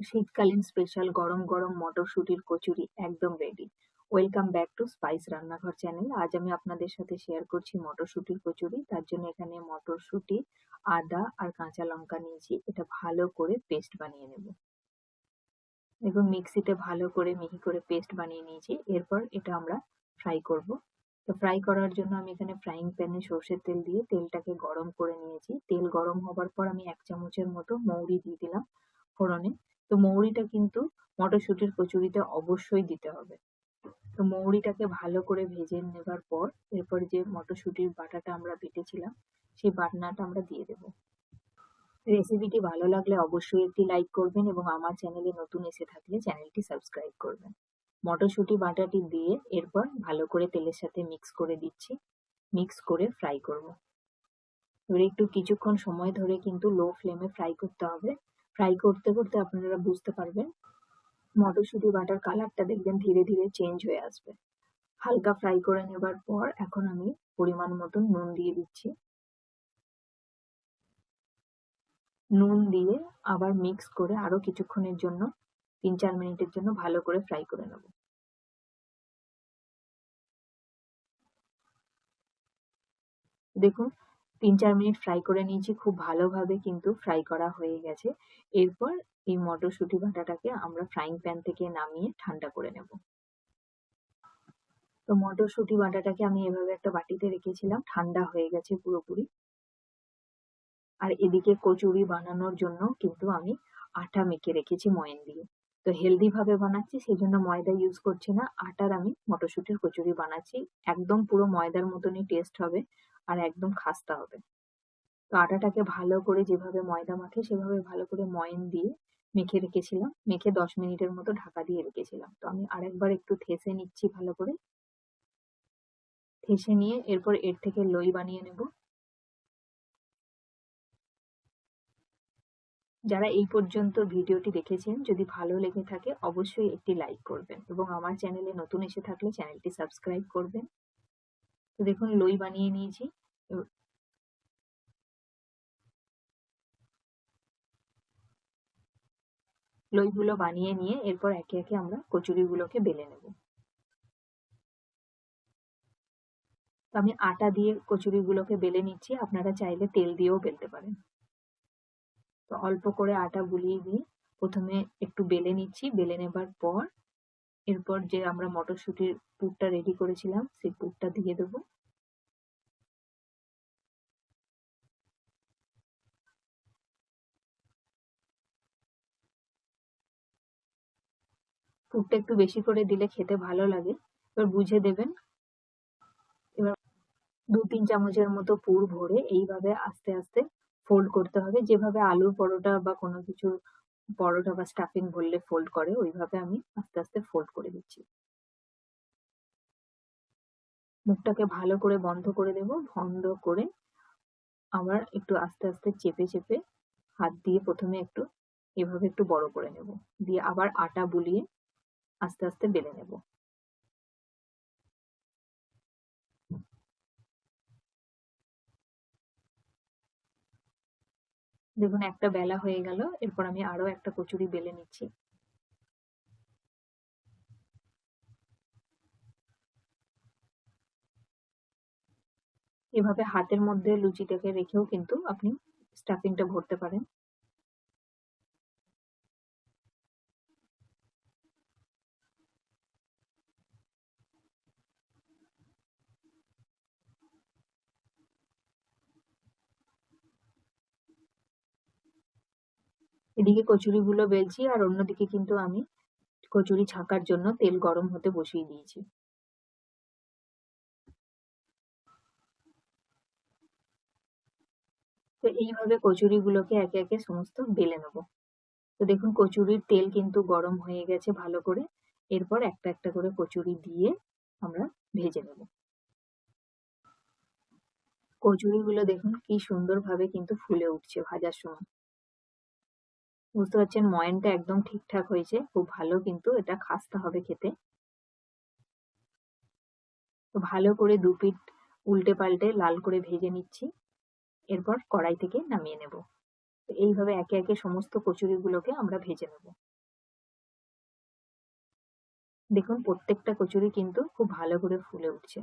শীতকালীন স্পেশাল গরম গরম মটরশুঁটির কচুরি একদম ready welcome back to spice রান্নাঘর চ্যানেল আজ আমি আপনাদের সাথে শেয়ার করছি মটরশুঁটির কচুরি। তার জন্য এখানে মটরশুঁটি, আদা আর কাঁচা লঙ্কা নিয়েছি। এটা ভালো করে পেস্ট বানিয়ে নেব। দেখুন, মিক্সিতে ভালো করে মিহি করে পেস্ট বানিয়ে নিয়েছি। এরপর এটা আমরা ফ্রাই করব। তো ফ্রাই করার জন্য আমি এখানে ফ্রাইং প্যানে সর্ষের তেল দিয়ে তেলটাকে গরম করে নিয়েছি। তেল গরম হবার পর আমি এক চামচের মতো মৌরি দিয়ে দিলাম ফোড়নে। তো মৌরিটা কিন্তু মটরশুঁটির কচুরিতে অবশ্যই দিতে হবে। তো মৌরিটাকে ভালো করে ভেজে নেবার পর এরপর যে মটরশুঁটির বাটাটা আমরা বেটেছিলাম, সেই বাটনাটা আমরা দিয়ে দেব। রেসিপিটি ভালো লাগলে অবশ্যই একটি লাইক করবেন এবং আমার চ্যানেলে নতুন এসে থাকলে চ্যানেলটি সাবস্ক্রাইব করবেন। মটরশুঁটি বাটাটি দিয়ে এরপর ভালো করে তেলের সাথে মিক্স করে দিচ্ছি, মিক্স করে ফ্রাই করব। এবার একটু কিছুক্ষণ সময় ধরে কিন্তু লো ফ্লেমে ফ্রাই করতে হবে। ফ্রাই করতে করতে আপনারা বুঝতে পারবেন। মটরশুঁটি বাটার কালারটা দেখবেন ধীরে ধীরে চেঞ্জ হয়ে আসবে। হালকা ফ্রাই করে নেবার পর এখন আমি পরিমাণ মতন নুন দিয়ে দিচ্ছি। নুন দিয়ে আবার মিক্স করে আরও কিছুক্ষণের জন্য তিন চার মিনিটের জন্য ভালো করে ফ্রাই করে নেব। দেখুন তিন চার মিনিট ফ্রাই করে নিয়েছি, খুব ভালোভাবে কিন্তু ফ্রাই করা হয়ে গেছে। এরপর এই মটরশুঁটি বাটাটাকে আমরা ফ্রাইং প্যান থেকে নামিয়ে ঠান্ডা করে নেব। তো মটরশুঁটি বাটাটাকে আমি এভাবে একটা বাটিতে রেখেছিলাম, ঠান্ডা হয়ে গেছে পুরোপুরি। আর এদিকে কচুরি বানানোর জন্য কিন্তু আমি আটা মেখে রেখেছি ময়ন দিয়ে। তো হেলদি ভাবে বানাচ্ছি সেই জন্য ময়দা ইউজ করছি না। আটার আমি মটরশুঁটির কচুরি বানাচ্ছি। একদম পুরো ময়দার মতনই টেস্ট হবে আর একদম খাস্তা হবে। তো আটাটাকে ভালো করে যেভাবে ময়দা মাখে, সেভাবে ভালো করে ময়ন দিয়ে মেখে রেখেছিলাম। মেখে দশ মিনিটের মতো ঢাকা দিয়ে রেখেছিলাম। তো আমি আরেকবার একটু থেসে নিচ্ছি ভালো করে। থেসে নিয়ে এরপর এর থেকে লই বানিয়ে নেব। যারা এই পর্যন্ত ভিডিওটি দেখেছেন, যদি ভালো লেগে থাকে, অবশ্যই একটি লাইক করবেন এবং আমার চ্যানেলে নতুন এসে থাকলে চ্যানেলটি সাবস্ক্রাইব করবেন। তো দেখুন, লই বানিয়ে নিয়েছি। লইগুলো বানিয়ে নিয়ে এরপর একে একে আমরা কচুরিগুলোকে বেলে নেব। আমি আটা দিয়ে কচুরিগুলোকে বেলে নিচ্ছি। আপনারা চাইলে তেল দিয়েও বেলতে পারেন। তো অল্প করে আটা গুলিয়ে দিয়ে প্রথমে একটু বেলে নিচ্ছি। বেলে নেবার পর এরপর যে আমরা মটরশুঁটির পুরটা রেডি করেছিলাম, সেই পুরটা দিয়ে দেবো। পুরটা একটু বেশি করে দিলে খেতে ভালো লাগে। এবার বুঝে দেবেন। এবার দু তিন চামচের মতো পুর ভরে এইভাবে আস্তে আস্তে ফোল্ড করতে হবে। যেভাবে আলুর পরোটা বা কোনো কিছু পরোটা বা স্টাফিং বললে ফোল্ড করে, ওইভাবে আমি আস্তে আস্তে ফোল্ড করে দিচ্ছি। মুখটাকে ভালো করে বন্ধ করে দেব। বন্ধ করে আবার একটু আস্তে আস্তে চেপে চেপে হাত দিয়ে প্রথমে একটু এভাবে একটু বড় করে নেব। দিয়ে আবার আটা বুলিয়ে আস্তে আস্তে বেলে নেব। দেখুন, একটা বেলা হয়ে গেল, এরপর আমি আরও একটা কচুরি বেলে নিচ্ছি। এভাবে হাতের মধ্যে লুচিটাকে রেখেও কিন্তু আপনি স্টাফিংটা ভরতে পারেন। এদিকে কচুরিগুলো বেলছি আর অন্যদিকে কিন্তু আমি কচুরি ছাকার জন্য তেল গরম হতে বসিয়ে দিয়েছি। তো এইভাবে কচুরিগুলোকে একে একে সমস্ত বেলে নেব। তো দেখুন কচুরির তেল কিন্তু গরম হয়ে গেছে ভালো করে। এরপর একটা একটা করে কচুরি দিয়ে আমরা ভেজে নেব। কচুরিগুলো দেখুন কি সুন্দরভাবে কিন্তু ফুলে উঠছে ভাজার সময়। বুঝতে পারছেন, ময়নটা একদম ঠিকঠাক হয়েছে। খুব ভালো কিন্তু এটা খাস্তা হবে খেতে। তো ভালো করে দু পিঠ উল্টে পাল্টে লাল করে ভেজে নিচ্ছি। এরপর কড়াই থেকে নামিয়ে নেব। এইভাবে একে একে সমস্ত কচুরিগুলোকে আমরা ভেজে নেব। দেখুন, প্রত্যেকটা কচুরি কিন্তু খুব ভালো করে ফুলে উঠছে।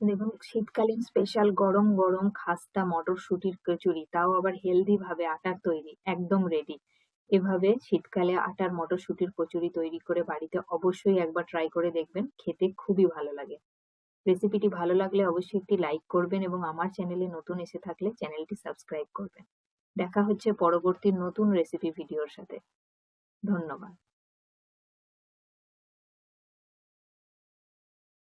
দেখুন শীতকালীন স্পেশাল গরম গরম খাস্তা, মটরশুঁটির কচুরি তাও আবার হেলদি ভাবে আটার তৈরি, একদম রেডি এভাবে শীতকালে আটার, মটরশুঁটির কচুরি তৈরি করে বাড়িতে অবশ্যই একবার ট্রাই করে দেখবেন, খেতে খুবই ভালো লাগে। রেসিপিটি ভালো লাগলে অবশ্যই একটি লাইক করবেন এবং আমার চ্যানেলে নতুন এসে থাকলে চ্যানেলটি সাবস্ক্রাইব করবেন। দেখা হচ্ছে পরবর্তী নতুন রেসিপি ভিডিওর সাথে। ধন্যবাদ।